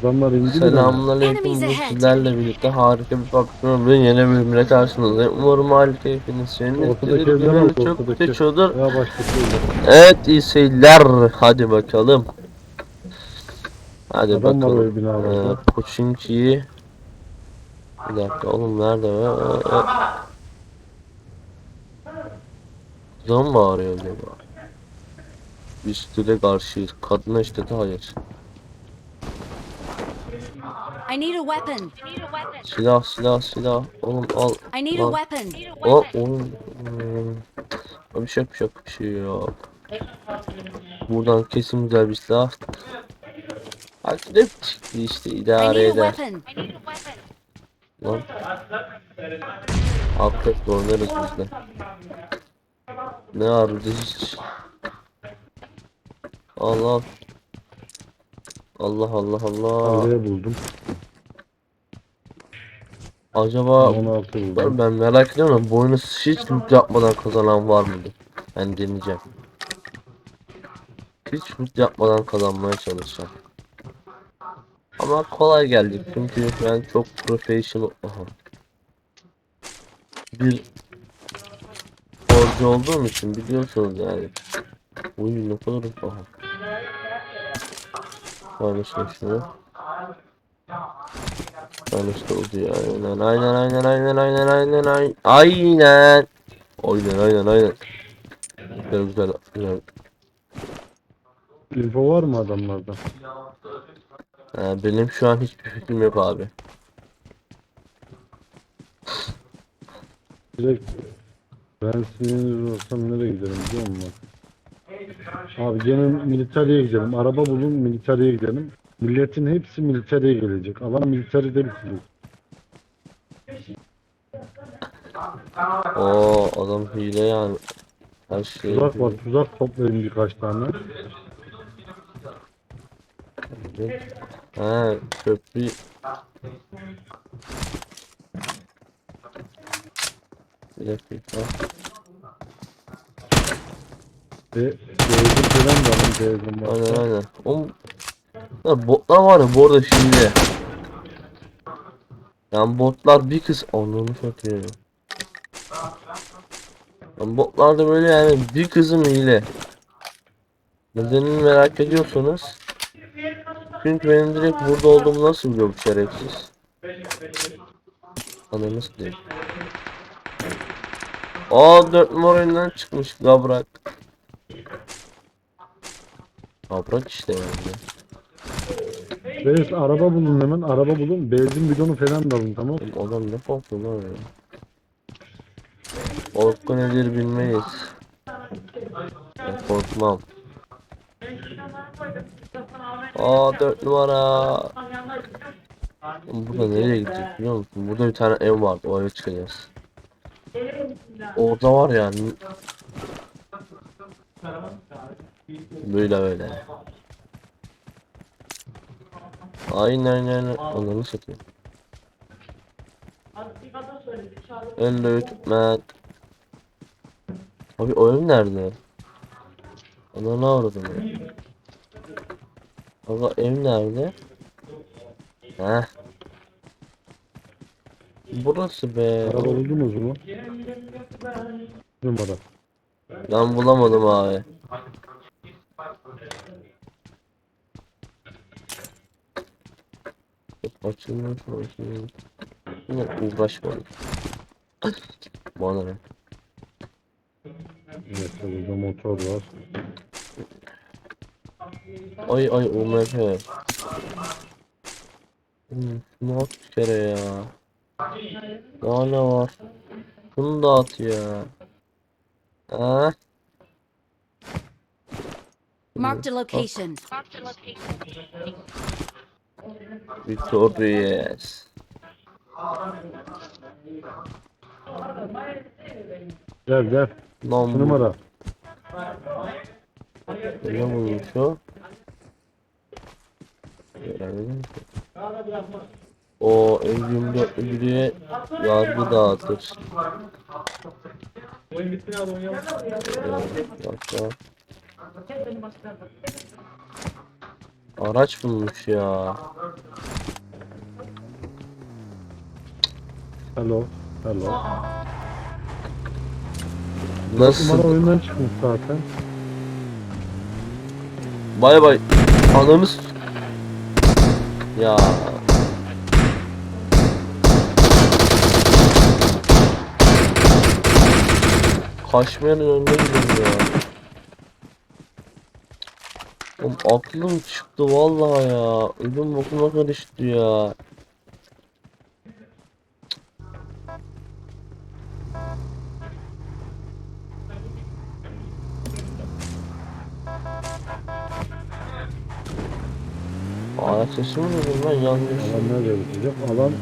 Adamlar indi mi? Selamünaleyküm. Sizlerle birlikte harika bir ve yeni bölümle karşınızdayım. Umarım harika hepiniz Ortadaki yerindedir. evden al, Günün çok ortadaki. geçiyordur. Ya başkası öyle. Evet iyi seyirler. Hadi bakalım. Hadi Adam var bakalım. öyle binalarda. Ee, Koçinki'yi Bir dakika oğlum nerede be? Ee, e. Kızım mı bağırıyor acaba? Biz stile karşıyız. Kadına şiddete hayır. I need a weapon. Silah silah silah. Oğlum al. I need a weapon. O oğlum. hmm, Bir şey yok bir şey yok bir şey yok. Buradan kesin güzel bir silah. Hadi de işte I idare need a eder. weapon. Lan. Hakikaten oynarız biz de. Ne vardı hiç. Allah. Allah Allah Allah. Nereye buldum? Acaba 16 ben, buldum. ben merak ediyorum ama oyunu hiç loot yapmadan kazanan var mıdır? Ben deneyeceğim. Hiç loot yapmadan kazanmaya çalışacağım. Ama kolay geldi çünkü ben çok professional aha. bir sporcu olduğum için biliyorsunuz yani. Oyun ne kadar aha. Paylaşın şunu. Yanlış oldu ya. Aynen aynen aynen aynen aynen aynen aynen. Aynen. Aynen aynen aynen. Güzel güzel. güzel. Info var mı adamlarda? Ee, benim şu an hiçbir fikrim yok abi. Direkt ben sinirli olsam nereye giderim biliyor musun? Abi gene militariye gidelim. Araba bulun militariye gidelim. Milletin hepsi militeriye gelecek. Alan militeride bitecek. o adam hile yani her şey Tuzak var. Tuzak toplayın birkaç tane. ha köprü bir dakika Ve benzin falan benzin var. aynen aynen o ya botlar var ya bu arada şimdi. Yani botlar bir kız onları satıyor yani botlarda böyle yani bir kızım hile. Nedenini merak ediyorsanız çünkü benim direkt burada olduğumu nasıl biliyor bu şerefsiz? Ananı sikeyim Aa 4 numara oyundan çıkmış Gabrak. Gabrak işte yani Reis araba bulun hemen. Araba bulun. Benzin bidonu falan da alın tamam. Oğlum Adam ne korktu lan öyle Korku nedir bilmeyiz Ben korkmam Aa 4 numara Oğlum Burada nereye gidecek biliyor musun? Burada bir tane ev vardı o eve çıkacağız Orada var yani Böyle böyle Aynen aynen Ananı satayım Hello Matt Abi o ev nerede? Ananı avradım ya Aga ev nerede? Heh Burası be Araba buldunuz mu? Numara. Ben bulamadım abi Açılmıyor açılmıyor. Yine uğraşmadım. Bana ne? Evet burada motor var. Ay ay OMF Hmm, Şunu at bir kere ya? Daha ne var? Bunu da at ya. Ha? Marked a location. Victorious. Gel gel. Lan Şu numara. Ne olmuş şey? o? O Engin Dörtlü'ye yargı dağıtır. Oyun bitti abi oynayalım. Evet, başla. Araç bulmuş ya. Hello. Hello. Nasıl? Numara oyundan çıkmış zaten. Bay bay. Ananız. Ya. Kaçmayanın önüne gidiyorum ya. Oğlum aklım çıktı vallahi ya. Ölüm bokuma karıştı ya. Ayak sesi mi duydum ben yanlış. Alan nereye gidecek? Alan